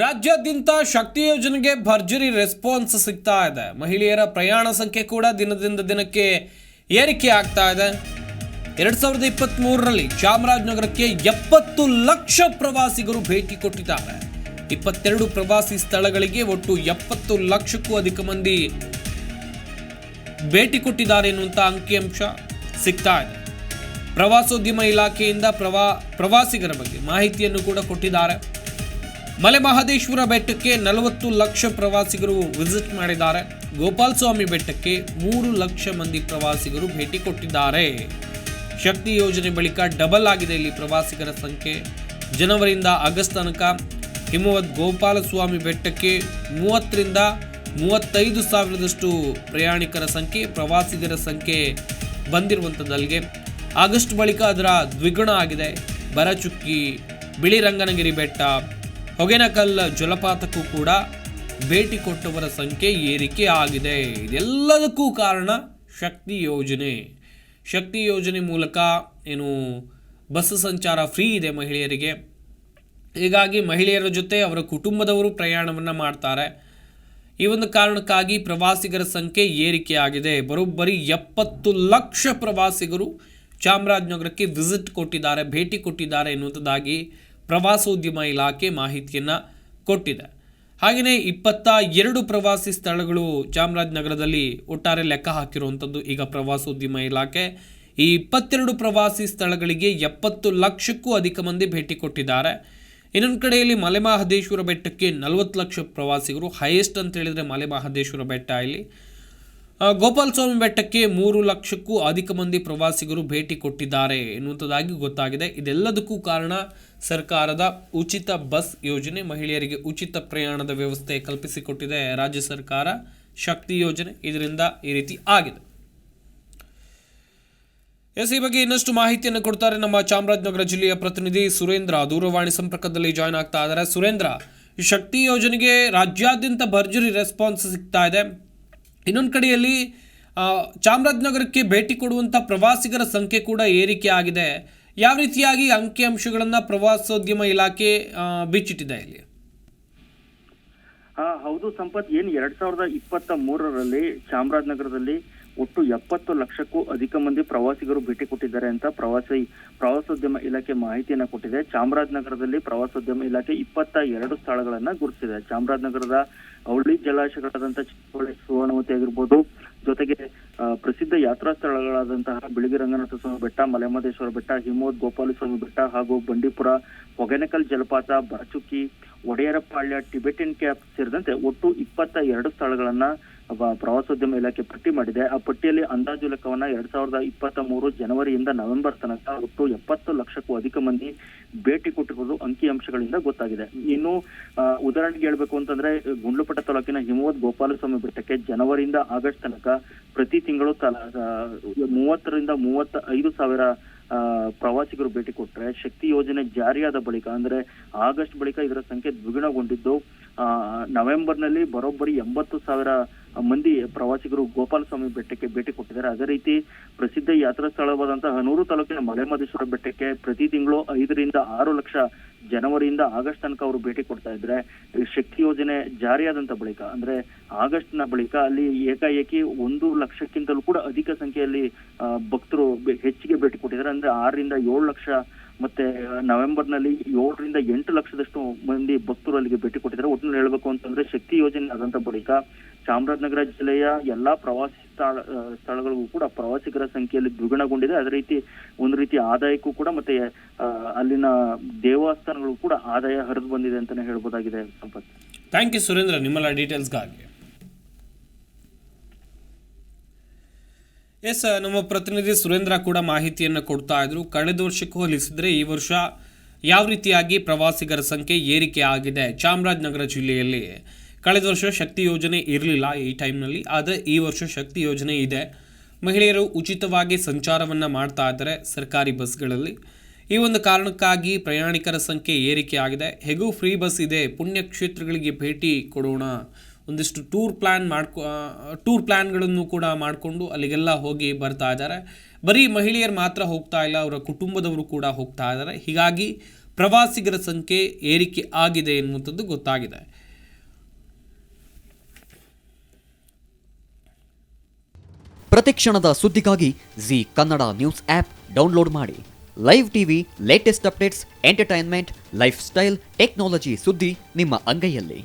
ರಾಜ್ಯಾದ್ಯಂತ ಶಕ್ತಿ ಯೋಜನೆಗೆ ಭರ್ಜರಿ ರೆಸ್ಪಾನ್ಸ್ ಸಿಗ್ತಾ ಇದೆ. ಮಹಿಳೆಯರ ಪ್ರಯಾಣ ಸಂಖ್ಯೆ ಕೂಡ ದಿನದಿಂದ ದಿನಕ್ಕೆ ಏರಿಕೆ ಆಗ್ತಾ ಇದೆ. ಎರಡ್ ಸಾವಿರದ ಇಪ್ಪತ್ತ್ ಮೂರರಲ್ಲಿ ಚಾಮರಾಜನಗರಕ್ಕೆ ಎಪ್ಪತ್ತು ಲಕ್ಷ ಪ್ರವಾಸಿಗರು ಭೇಟಿ ಕೊಟ್ಟಿದ್ದಾರೆ. ಇಪ್ಪತ್ತೆರಡು ಪ್ರವಾಸಿ ಸ್ಥಳಗಳಿಗೆ ಒಟ್ಟು ಎಪ್ಪತ್ತು ಲಕ್ಷಕ್ಕೂ ಅಧಿಕ ಮಂದಿ ಭೇಟಿ ಕೊಟ್ಟಿದ್ದಾರೆ ಎನ್ನುವಂಥ ಅಂಕಿಅಂಶ ಸಿಗ್ತಾ ಇದೆ. ಪ್ರವಾಸೋದ್ಯಮ ಇಲಾಖೆಯಿಂದ ಪ್ರವಾ, ಪ್ರವಾಸಿಗರ ಬಗ್ಗೆ ಮಾಹಿತಿಯನ್ನು ಕೂಡ ಕೊಟ್ಟಿದ್ದಾರೆ. ಮಲೆ ಮಹದೇಶ್ವರ ಬೆಟ್ಟಕ್ಕೆ ನಲವತ್ತು ಲಕ್ಷ ಪ್ರವಾಸಿಗರು ವಿಸಿಟ್ ಮಾಡಿದ್ದಾರೆ. ಗೋಪಾಲ್ ಸ್ವಾಮಿ ಬೆಟ್ಟಕ್ಕೆ ಮೂರು ಲಕ್ಷ ಮಂದಿ ಪ್ರವಾಸಿಗರು ಭೇಟಿ ಕೊಟ್ಟಿದ್ದಾರೆ. ಶಕ್ತಿ ಯೋಜನೆ ಬಳಿಕ ಡಬಲ್ ಆಗಿದೆ ಇಲ್ಲಿ ಪ್ರವಾಸಿಗರ ಸಂಖ್ಯೆ. ಜನವರಿಯಿಂದ ಆಗಸ್ಟ್ ತನಕ ಹಿಮವದ್ ಗೋಪಾಲಸ್ವಾಮಿ ಬೆಟ್ಟಕ್ಕೆ ಮೂವತ್ತರಿಂದ ಮೂವತ್ತೈದು ಸಾವಿರದಷ್ಟು ಪ್ರಯಾಣಿಕರ ಸಂಖ್ಯೆ, ಪ್ರವಾಸಿಗರ ಸಂಖ್ಯೆ ಬಂದಿರುವಂಥದ್ದಲ್ಲಿಗೆ ಆಗಸ್ಟ್ ಬಳಿಕ ಅದರ ದ್ವಿಗುಣ ಆಗಿದೆ. ಬರಚುಕ್ಕಿ, ಬಿಳಿರಂಗನಗಿರಿ ಬೆಟ್ಟ ಹೊಗೆನಕಲ್ ಜಲಪಾತಕ್ಕೂ ಕೂಡ ಭೇಟಿ ಕೊಟ್ಟವರ ಸಂಖ್ಯೆ ಏರಿಕೆ ಆಗಿದೆ. ಇದೆಲ್ಲದಕ್ಕೂ ಕಾರಣ ಶಕ್ತಿ ಯೋಜನೆ. ಶಕ್ತಿ ಯೋಜನೆ ಮೂಲಕ ಏನು ಬಸ್ ಸಂಚಾರ ಫ್ರೀ ಇದೆ ಮಹಿಳೆಯರಿಗೆ. ಹೀಗಾಗಿ ಮಹಿಳೆಯರ ಜೊತೆ ಅವರ ಕುಟುಂಬದವರು ಪ್ರಯಾಣವನ್ನು ಮಾಡ್ತಾರೆ. ಈ ಒಂದು ಕಾರಣಕ್ಕಾಗಿ ಪ್ರವಾಸಿಗರ ಸಂಖ್ಯೆ ಏರಿಕೆಯಾಗಿದೆ ಬರೋಬ್ಬರಿ ಎಪ್ಪತ್ತು ಲಕ್ಷ ಪ್ರವಾಸಿಗರು ಚಾಮರಾಜನಗರಕ್ಕೆ ವಿಸಿಟ್ ಕೊಟ್ಟಿದ್ದಾರೆ, ಭೇಟಿ ಕೊಟ್ಟಿದ್ದಾರೆ ಎನ್ನುವಂಥದ್ದಾಗಿ ಪ್ರವಾಸೋದ್ಯಮ ಇಲಾಖೆ ಮಾಹಿತಿಯನ್ನು ಕೊಟ್ಟಿದೆ. ಹಾಗೆಯೇ ಇಪ್ಪತ್ತ ಎರಡು ಪ್ರವಾಸಿ ಸ್ಥಳಗಳು ಚಾಮರಾಜನಗರದಲ್ಲಿ ಒಟ್ಟಾರೆ ಲೆಕ್ಕ ಹಾಕಿರುವಂಥದ್ದು ಈಗ ಪ್ರವಾಸೋದ್ಯಮ ಇಲಾಖೆ. ಈ ಇಪ್ಪತ್ತೆರಡು ಪ್ರವಾಸಿ ಸ್ಥಳಗಳಿಗೆ ಎಪ್ಪತ್ತು ಲಕ್ಷಕ್ಕೂ ಅಧಿಕ ಮಂದಿ ಭೇಟಿ ಕೊಟ್ಟಿದ್ದಾರೆ. ಇನ್ನೊಂದು ಕಡೆಯಲ್ಲಿ ಮಲೆಮಹದೇಶ್ವರ ಬೆಟ್ಟಕ್ಕೆ ನಲವತ್ತು ಲಕ್ಷ ಪ್ರವಾಸಿಗರು ಹೈಯೆಸ್ಟ್ ಅಂತ ಹೇಳಿದರೆ ಮಲೆಮಹದೇಶ್ವರ ಬೆಟ್ಟ ಇಲ್ಲಿ. ಗೋಪಾಲ ಸ್ವಾಮಿ ಬೆಟ್ಟಕ್ಕೆ ಮೂರು ಲಕ್ಷಕ್ಕೂ ಅಧಿಕ ಮಂದಿ ಪ್ರವಾಸಿಗರು ಭೇಟಿ ಕೊಟ್ಟಿದ್ದಾರೆ ಎನ್ನುವಂಥದ್ದಾಗಿ ಗೊತ್ತಾಗಿದೆ. ಇದೆಲ್ಲದಕ್ಕೂ ಕಾರಣ ಸರ್ಕಾರದ ಉಚಿತ ಬಸ್ ಯೋಜನೆ. ಮಹಿಳೆಯರಿಗೆ ಉಚಿತ ಪ್ರಯಾಣದ ವ್ಯವಸ್ಥೆ ಕಲ್ಪಿಸಿಕೊಟ್ಟಿದೆ ರಾಜ್ಯ ಸರ್ಕಾರ. ಶಕ್ತಿ ಯೋಜನೆ ಇದರಿಂದ ಈ ರೀತಿ ಆಗಿದೆ. ಎಸ್ ಈ ಬಗ್ಗೆ ಇನ್ನಷ್ಟು ಮಾಹಿತಿಯನ್ನು ಕೊಡ್ತಾರೆ ನಮ್ಮ ಚಾಮರಾಜನಗರ ಜಿಲ್ಲೆಯ ಪ್ರತಿನಿಧಿ ಸುರೇಂದ್ರ. ದೂರವಾಣಿ ಸಂಪರ್ಕದಲ್ಲಿ ಜಾಯ್ನ್ ಆಗ್ತಾ ಇದ್ದಾರೆ. ಸುರೇಂದ್ರ, ಶಕ್ತಿ ಯೋಜನೆಗೆ ರಾಜ್ಯಾದ್ಯಂತ ಭರ್ಜರಿ ರೆಸ್ಪಾನ್ಸ್ ಸಿಗ್ತಾ ಇದೆ. ಇನ್ನೊಂದು ಕಡೆಯಲ್ಲಿ ಚಾಮರಾಜನಗರಕ್ಕೆ ಭೇಟಿ ಕೊಡುವಂಥ ಪ್ರವಾಸಿಗರ ಸಂಖ್ಯೆ ಕೂಡ ಏರಿಕೆ ಆಗಿದೆ. ಯಾವ ರೀತಿಯಾಗಿ ಅಂಕಿಅಂಶಗಳನ್ನು ಪ್ರವಾಸೋದ್ಯಮ ಇಲಾಖೆ ಬಿಚ್ಚಿಟ್ಟಿದೆ ಇಲ್ಲಿ? ಹೌದು ಸಂಪತ್, ಏನು ಎರಡ್ ಸಾವಿರದ ಇಪ್ಪತ್ತ ಮೂರರಲ್ಲಿ ಚಾಮರಾಜನಗರದಲ್ಲಿ ಒಟ್ಟು ಎಪ್ಪತ್ತು ಲಕ್ಷಕ್ಕೂ ಅಧಿಕ ಮಂದಿ ಪ್ರವಾಸಿಗರು ಭೇಟಿ ಕೊಟ್ಟಿದ್ದಾರೆ ಅಂತ ಪ್ರವಾಸಿ, ಪ್ರವಾಸೋದ್ಯಮ ಇಲಾಖೆ ಮಾಹಿತಿಯನ್ನ ಕೊಟ್ಟಿದೆ. ಚಾಮರಾಜನಗರದಲ್ಲಿ ಪ್ರವಾಸೋದ್ಯಮ ಇಲಾಖೆ ಇಪ್ಪತ್ತ ಎರಡು ಸ್ಥಳಗಳನ್ನ ಗುರುತಿಸಿದೆ. ಚಾಮರಾಜನಗರದ ಅವಳಿ ಜಲಾಶಯಗಳಾದಂತಹ ಚಿಕ್ಕಬಳ್ಳಿ ಸುವರ್ಣವತಿ ಆಗಿರ್ಬೋದು, ಜೊತೆಗೆ ಪ್ರಸಿದ್ಧ ಯಾತ್ರಾ ಸ್ಥಳಗಳಾದಂತಹ ಬಿಳಿಗಿ ರಂಗನಾಥ ಸ್ವಾಮಿ ಬೆಟ್ಟ, ಮಲೆಮಹದೇಶ್ವರ ಬೆಟ್ಟ, ಹಿಮೋದ್ ಗೋಪಾಲಸ್ವಾಮಿ ಬೆಟ್ಟ ಹಾಗೂ ಬಂಡೀಪುರ, ಹೊಗೆನಕಲ್ ಜಲಪಾತ, ಬರಚುಕ್ಕಿ, ಒಡೆಯರಪಾಳ್ಯ ಟಿಬೆಟಿನ್ ಕ್ಯಾಪ್ ಸೇರಿದಂತೆ ಒಟ್ಟು ಇಪ್ಪತ್ತ ಎರಡು ಸ್ಥಳಗಳನ್ನ ಪ್ರವಾಸೋದ್ಯಮ ಇಲಾಖೆ ಪಟ್ಟಿ ಮಾಡಿದೆ. ಆ ಪಟ್ಟಿಯಲ್ಲಿ ಅಂದಾಜು ಲೆಕ್ಕವನ್ನ ಎರಡ್ ಸಾವಿರದ ಇಪ್ಪತ್ತ ಮೂರು ಜನವರಿಯಿಂದ ನವೆಂಬರ್ ತನಕ ಒಟ್ಟು ಎಪ್ಪತ್ತು ಲಕ್ಷಕ್ಕೂ ಅಧಿಕ ಮಂದಿ ಭೇಟಿ ಕೊಟ್ಟಿರುವುದು ಅಂಕಿಅಂಶಗಳಿಂದ ಗೊತ್ತಾಗಿದೆ. ಇನ್ನು ಉದಾಹರಣೆಗೆ ಹೇಳ್ಬೇಕು ಅಂತಂದ್ರೆ ಗುಂಡ್ಲುಪಟ್ಟ ತಾಲೂಕಿನ ಹಿಮವದ್ ಗೋಪಾಲಸ್ವಾಮಿ ಬೆಟ್ಟಕ್ಕೆ ಜನವರಿಯಿಂದ ಆಗಸ್ಟ್ ತನಕ ಪ್ರತಿ ತಿಂಗಳು ಮೂವತ್ತರಿಂದ ಮೂವತ್ತ ಐದು ಸಾವಿರ ಪ್ರವಾಸಿಗರು ಭೇಟಿ ಕೊಟ್ಟರೆ ಶಕ್ತಿ ಯೋಜನೆ ಜಾರಿಯಾದ ಬಳಿಕ, ಅಂದ್ರೆ ಆಗಸ್ಟ್ ಬಳಿಕ ಇದರ ಸಂಖ್ಯೆ ದ್ವಿಗುಣಗೊಂಡಿದ್ದು ನವೆಂಬರ್ನಲ್ಲಿ ಬರೋಬ್ಬರಿ ಎಂಬತ್ತು ಸಾವಿರ ಮಂದಿ ಪ್ರವಾಸಿಗರು ಗೋಪಾಲಸ್ವಾಮಿ ಬೆಟ್ಟಕ್ಕೆ ಭೇಟಿ ಕೊಟ್ಟಿದ್ದಾರೆ. ಅದೇ ರೀತಿ ಪ್ರಸಿದ್ಧ ಯಾತ್ರಾ ಸ್ಥಳವಾದಂತಹ ಹನೂರು ತಾಲೂಕಿನ ಮಲೆಮಹದೇಶ್ವರ ಬೆಟ್ಟಕ್ಕೆ ಪ್ರತಿ ತಿಂಗಳು ಐದರಿಂದ ಆರು ಲಕ್ಷ ಜನವರಿಯಿಂದ ಆಗಸ್ಟ್ ತನಕ ಅವರು ಭೇಟಿ ಕೊಡ್ತಾ ಇದ್ರೆ ಶಕ್ತಿ ಯೋಜನೆ ಜಾರಿಯಾದಂತ ಬಳಿಕ, ಅಂದ್ರೆ ಆಗಸ್ಟ್ನ ಬಳಿಕ ಅಲ್ಲಿ ಏಕಾಏಕಿ ಒಂದು ಲಕ್ಷಕ್ಕಿಂತಲೂ ಕೂಡ ಅಧಿಕ ಸಂಖ್ಯೆಯಲ್ಲಿ ಭಕ್ತರು ಹೆಚ್ಚಿಗೆ ಭೇಟಿ ಕೊಟ್ಟಿದ್ದಾರೆ. ಅಂದ್ರೆ ಆರರಿಂದ ಏಳು ಲಕ್ಷ ಮತ್ತೆ ನವೆಂಬರ್ನಲ್ಲಿ ಏಳರಿಂದ ಎಂಟು ಲಕ್ಷದಷ್ಟು ಮಂದಿ ಭಕ್ತರು ಅಲ್ಲಿಗೆ ಭೇಟಿ ಕೊಟ್ಟಿದ್ದಾರೆ. ಒಟ್ಟಿನಲ್ಲಿ ಹೇಳಬೇಕು ಅಂತಂದ್ರೆ ಶಕ್ತಿ ಯೋಜನೆ ಆದಂತ ಬಳಿಕ ಚಾಮರಾಜನಗರ ಜಿಲ್ಲೆಯ ಎಲ್ಲಾ ಪ್ರವಾಸಿ ಸ್ಥಳ ಸ್ಥಳಗಳಿಗೂ ಕೂಡ ಪ್ರವಾಸಿಗರ ಸಂಖ್ಯೆಯಲ್ಲಿ ದ್ವಿಗುಣಗೊಂಡಿದೆ. ಅದೇ ರೀತಿ ಒಂದು ರೀತಿ ಆದಾಯಕ್ಕೂ ಕೂಡ ಮತ್ತೆ ಅಲ್ಲಿನ ದೇವಸ್ಥಾನಗಳು ಕೂಡ ಆದಾಯ ಹರಿದು ಬಂದಿದೆ ಅಂತಾನೆ ಹೇಳ್ಬೋದಾಗಿದೆ ಸಂಪತ್. ಥ್ಯಾಂಕ್ ಯು ಸುರೇಂದ್ರ ನಿಮ್ಮೆಲ್ಲ ಡೀಟೇಲ್ಸ್ಗಾಗಿ ಎಸ್, ನಮ್ಮ ಪ್ರತಿನಿಧಿ ಸುರೇಂದ್ರ ಕೂಡ ಮಾಹಿತಿಯನ್ನು ಕೊಡ್ತಾ ಇದ್ರು. ಕಳೆದ ವರ್ಷಕ್ಕೆ ಹೋಲಿಸಿದ್ರೆ ಈ ವರ್ಷ ಯಾವ ರೀತಿಯಾಗಿ ಪ್ರವಾಸಿಗರ ಸಂಖ್ಯೆ ಏರಿಕೆ ಆಗಿದೆ ಚಾಮರಾಜನಗರ ಜಿಲ್ಲೆಯಲ್ಲಿ? ಕಳೆದ ವರ್ಷ ಶಕ್ತಿ ಯೋಜನೆ ಇರಲಿಲ್ಲ ಈ ಟೈಮ್ನಲ್ಲಿ, ಆದರೆ ಈ ವರ್ಷ ಶಕ್ತಿ ಯೋಜನೆ ಇದೆ. ಮಹಿಳೆಯರು ಉಚಿತವಾಗಿ ಸಂಚಾರವನ್ನು ಮಾಡ್ತಾ ಇದ್ದಾರೆ ಸರ್ಕಾರಿ ಬಸ್ಗಳಲ್ಲಿ. ಈ ಒಂದು ಕಾರಣಕ್ಕಾಗಿ ಪ್ರಯಾಣಿಕರ ಸಂಖ್ಯೆ ಏರಿಕೆ ಆಗಿದೆ. ಹೇಗೂ ಫ್ರೀ ಬಸ್ ಇದೆ, ಪುಣ್ಯಕ್ಷೇತ್ರಗಳಿಗೆ ಭೇಟಿ ಕೊಡೋಣ ಒಂದಿಷ್ಟು ಟೂರ್ ಪ್ಲ್ಯಾನ್ ಮಾಡ್ಕೊ ಟೂರ್ ಪ್ಲ್ಯಾನ್ಗಳನ್ನು ಕೂಡ ಮಾಡಿಕೊಂಡು ಅಲ್ಲಿಗೆಲ್ಲ ಹೋಗಿ ಬರ್ತಾ ಇದ್ದಾರೆ. ಬರೀ ಮಹಿಳೆಯರು ಮಾತ್ರ ಹೋಗ್ತಾ ಇಲ್ಲ, ಅವರ ಕುಟುಂಬದವರು ಕೂಡ ಹೋಗ್ತಾ ಇದ್ದಾರೆ. ಹೀಗಾಗಿ ಪ್ರವಾಸಿಗರ ಸಂಖ್ಯೆ ಏರಿಕೆ ಆಗಿದೆ ಎನ್ನುವಂಥದ್ದು ಗೊತ್ತಾಗಿದೆ. ಪ್ರತಿಕ್ಷಣದ ಸುದ್ದಿಗಾಗಿ Zee Kannada news app download ಮಾಡಿ. Live TV latest updates entertainment lifestyle technology ಸುದ್ದಿ ನಿಮ್ಮ ಅಂಗೈಯಲ್ಲಿ.